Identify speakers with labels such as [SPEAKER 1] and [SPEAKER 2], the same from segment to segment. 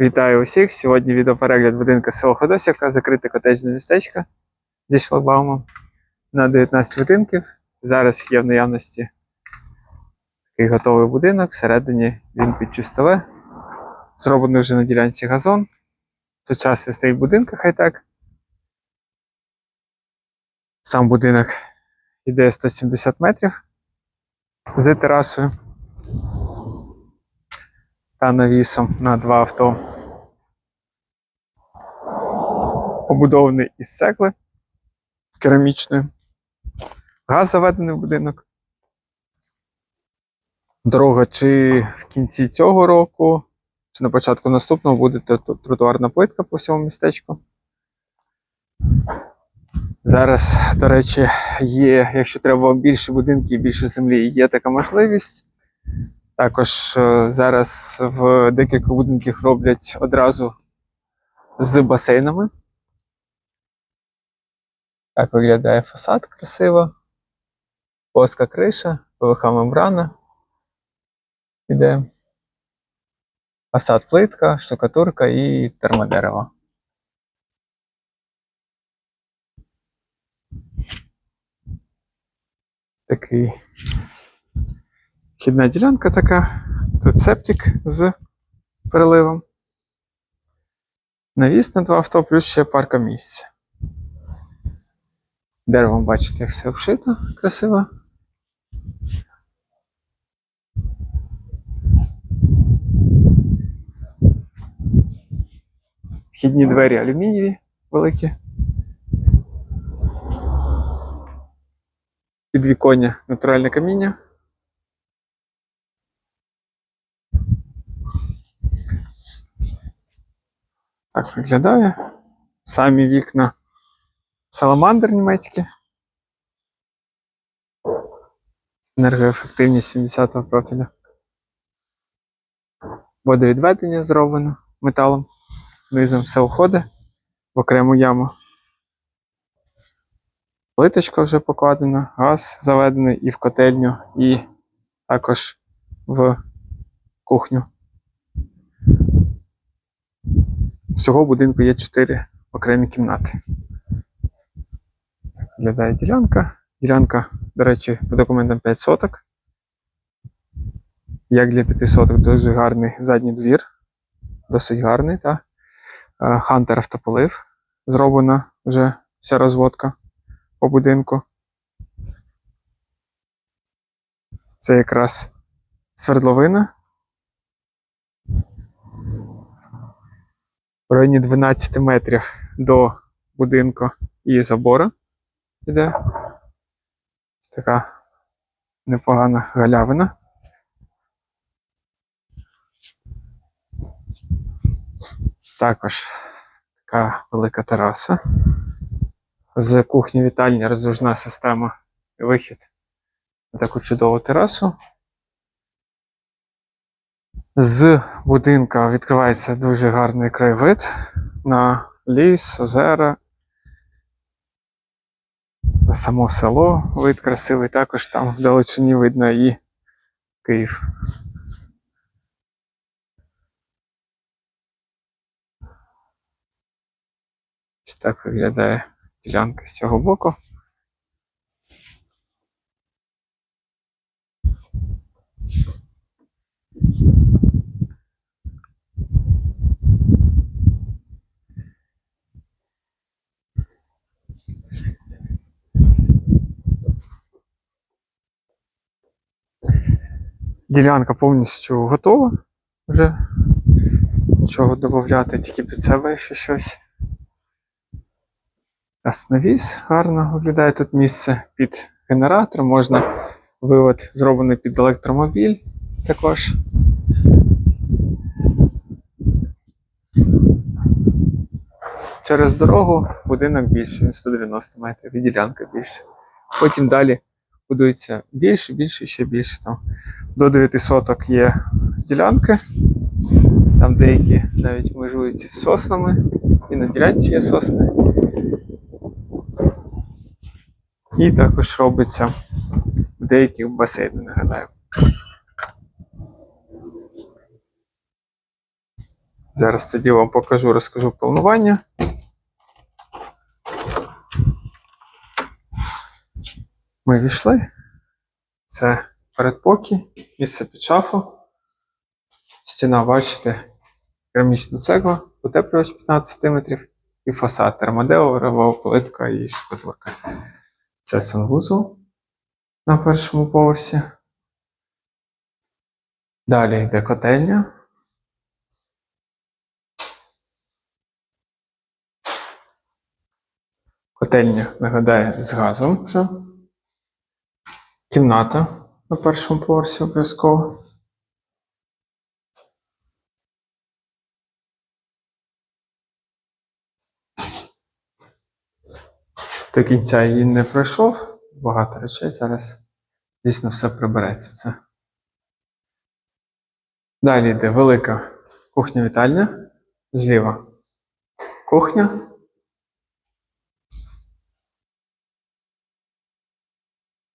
[SPEAKER 1] Вітаю усіх! Сьогодні відеоперегляд будинку село Ходосівка, закрите котеджне містечко зі шлагбаумом на 19 будинків. Зараз є в наявності такий готовий будинок. Всередині він під чистове. Зроблений вже на ділянці газон. Сучасний стоїть будинка хай-тек. Сам будинок йде 170 метрів з терасою та навісом на два авто. Побудований із цегли керамічної. Газ заведений в будинок. Дорога чи в кінці цього року, чи на початку наступного буде тротуарна плитка по всьому містечку. Зараз, до речі, є, якщо треба більше будинків і більше землі, є така можливість. Також е, зараз в декілька будинків роблять одразу з басейнами. Так виглядає фасад красиво. Плоска криша, ПВХ мембрана. Іде. Фасад плитка, штукатурка і термодерево. Такий Вхідна ділянка така. Тут септик з переливом. Навіс на два авто, плюс ще парка місць. Деревом бачите, як все вшито красиво. Вхідні двері алюмінієві великі. Підвіконня натуральне каміння. Так виглядає. Самі вікна саламандр німецькі. Енергоефективність 70 го профіля. Водовідведення зроблено металом. Низом все уходить в окрему яму. Плиточка вже покладена, газ заведений і в котельню, і також в кухню. Всього в будинку є 4 окремі кімнати. Виглядає ділянка. Ділянка, до речі, по документам 5 соток. Як для 5 соток, дуже гарний задній двір. Досить гарний, так. Хантер автополив. Зроблена вже вся розводка по будинку. Це якраз свердловина. В районі 12 метрів до будинку і забору іде. Така непогана галявина. Також така велика тераса. З кухні вітальні роздвижна система вихід на таку чудову терасу. З будинка відкривається дуже гарний краєвид на ліс, озера, на само село вид красивий, також там в далечині видно і Київ. Ось так виглядає ділянка з цього боку. Ділянка повністю готова вже. Нічого додати, тільки під себе, якщо щось. Навіс гарно виглядає тут місце під генератор. Можна вивод зроблений під електромобіль також. Через дорогу будинок більше, він 190 метрів, і ділянка більше. Потім далі будується більше, більше, ще більше. Там до 9 соток є ділянки. Там деякі навіть межують соснами, і на ділянці є сосни. І також робиться деякі басейни, нагадаю. Зараз тоді вам покажу, розкажу планування. Ми війшли. Це передпокій, місце під шафу. Стіна, бачите, керамічна цегла, утеплювач 15 см і фасад термодео, плитка і штукатурка. Це санвузол на першому поверсі. Далі йде котельня. Котельня, нагадаю, з газом вже. Кімната на першому поверсі обов'язково. До кінця її не пройшов. Багато речей зараз. Дійсно, все прибереться це. Далі йде велика кухня-вітальня. Зліва кухня.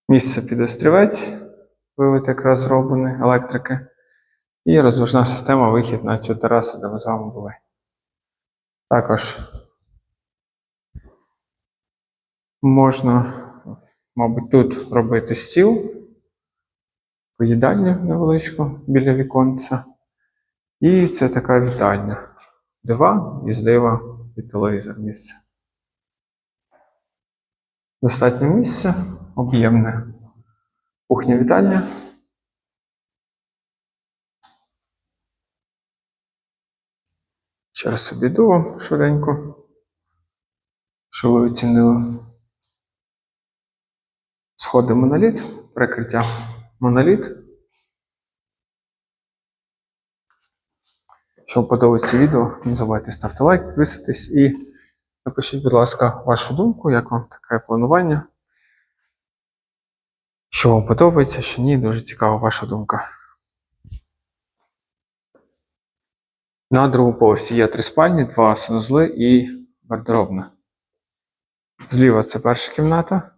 [SPEAKER 1] Місце під острівець, вивід якраз зроблений електрики. І розважна система вихід на цю терасу, де ми з вами були. Також можна, мабуть, тут робити стіл, поїдальню невеличку біля віконця. І це така вітальня. Диван і зліва і телевізор місце. Достатньо місця, об'ємне. Кухня вітальня. Ще раз обійду вам швиденько, що ви оцінили. Сходи моноліт, перекриття моноліт. Вам подобається відео, не забувайте ставити лайк, підписуйтесь і напишіть, будь ласка, вашу думку, як вам таке планування. Що вам подобається, що ні, дуже цікава ваша думка. На другому поверсі є три спальні, два санузли і гардеробна. Зліва це перша кімната.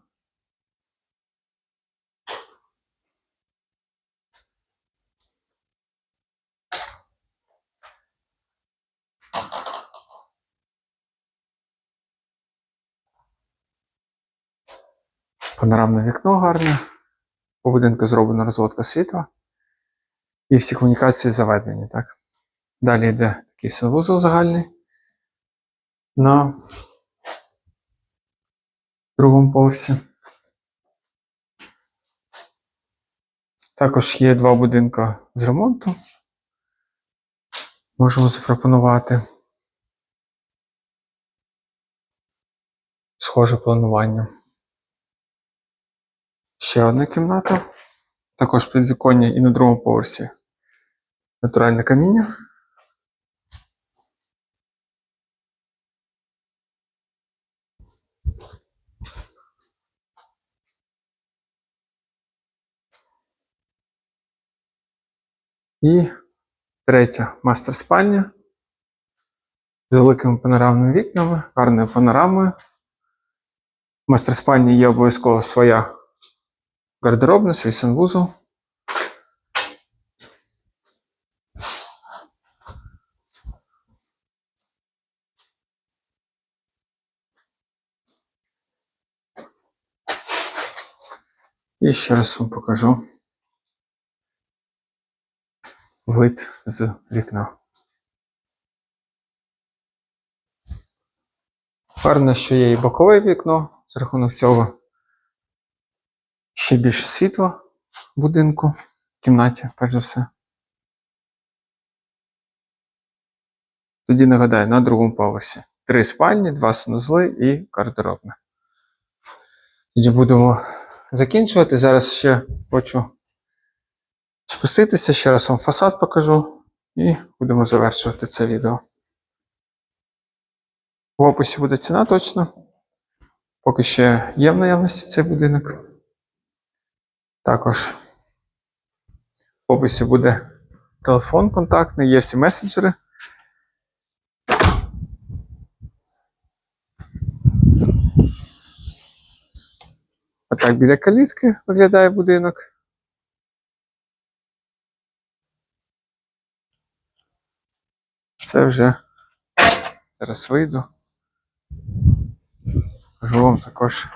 [SPEAKER 1] Панорамне вікно гарне. По будинку зроблена розводка світла. І всі комунікації заведені, так? Далі йде такий санвузол загальний на другому поверсі. Також є два будинки з ремонту. Можемо запропонувати. Схоже планування. Ще одна кімната. Також підвіконня і на другому поверсі. Натуральне каміння. І третя мастер спальня з великими панорамними вікнами, гарною панорамою. Мастер спальні є обов'язково своя гардеробна, свій санвузол. І ще раз вам покажу вид з вікна. Гарно, що є і бокове вікно, за рахунок цього ще більше світла в будинку, в кімнаті, перш за все. Тоді нагадаю, на другому поверсі три спальні, два санузли і гардеробна. Тоді будемо закінчувати. Зараз ще хочу спуститися, ще раз вам фасад покажу і будемо завершувати це відео. В описі буде ціна точно. Поки ще є в наявності цей будинок. Також в описі буде телефон контактний, є всі месенджери. Отак біля калітки виглядає будинок. Це вже зараз вийду. Кажу вам також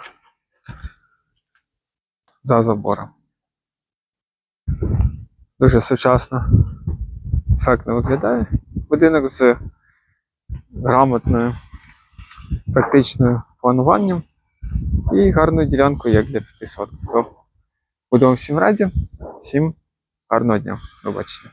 [SPEAKER 1] за забором. Дуже сучасно, ефектно виглядає. Будинок з грамотною практичною плануванням і гарною ділянкою, як для 500. То будемо всім раді, всім гарного дня. До бачення.